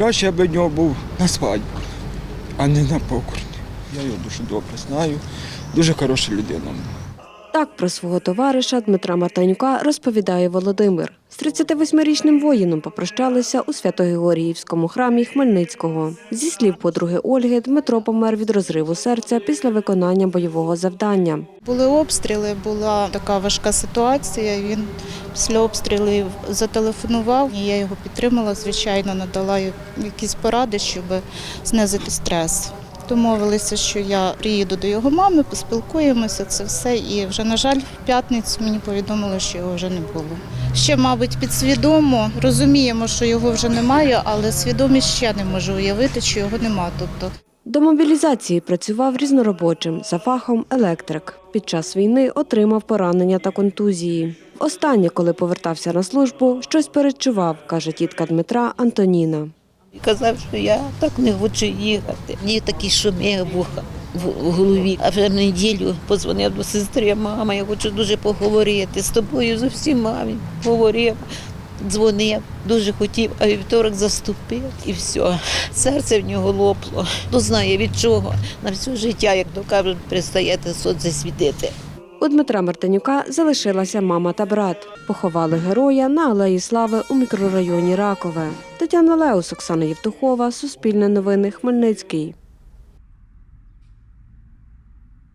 Краще б нього був на свадьбу, а не на покорні. Я його дуже добре знаю, дуже хороша людина. Так про свого товариша Дмитра Мартанюка розповідає Володимир. З 38-річним воїном попрощалися у Свято-Георгіївському храмі Хмельницького. Зі слів подруги Ольги, Дмитро помер від розриву серця після виконання бойового завдання. Були обстріли, була така важка ситуація. Він після обстрілів зателефонував, і я його підтримала. Звичайно, надала якісь поради, щоб знизити стрес. Домовилися, що я приїду до його мами, поспілкуємося, це все. І вже, на жаль, в п'ятницю мені повідомили, що його вже не було. Ще, мабуть, підсвідомо розуміємо, що його вже немає, але свідомість ще не може уявити, що його нема. Тобто До мобілізації працював різноробочим за фахом електрик. Під час війни отримав поранення та контузії. Останнє, коли повертався на службу, щось перечував, каже тітка Дмитра Антоніна. І казав, що я так не хочу їхати. Мені такі шуми вуха в голові. А вже в неділю позвонив до сестри, мама, я хочу дуже поговорити з тобою з усіма. Говорив, дзвонив, дуже хотів, а вівторок заступив і все. Серце в нього лопло. Хто знає від чого. На все життя, як то кажуть, перестаєте сонце. У Дмитра Мартинюка залишилася мама та брат. Поховали героя на Алеї Слави у мікрорайоні Ракове. Тетяна Леус, Оксана Євтухова, Суспільне новини, Хмельницький.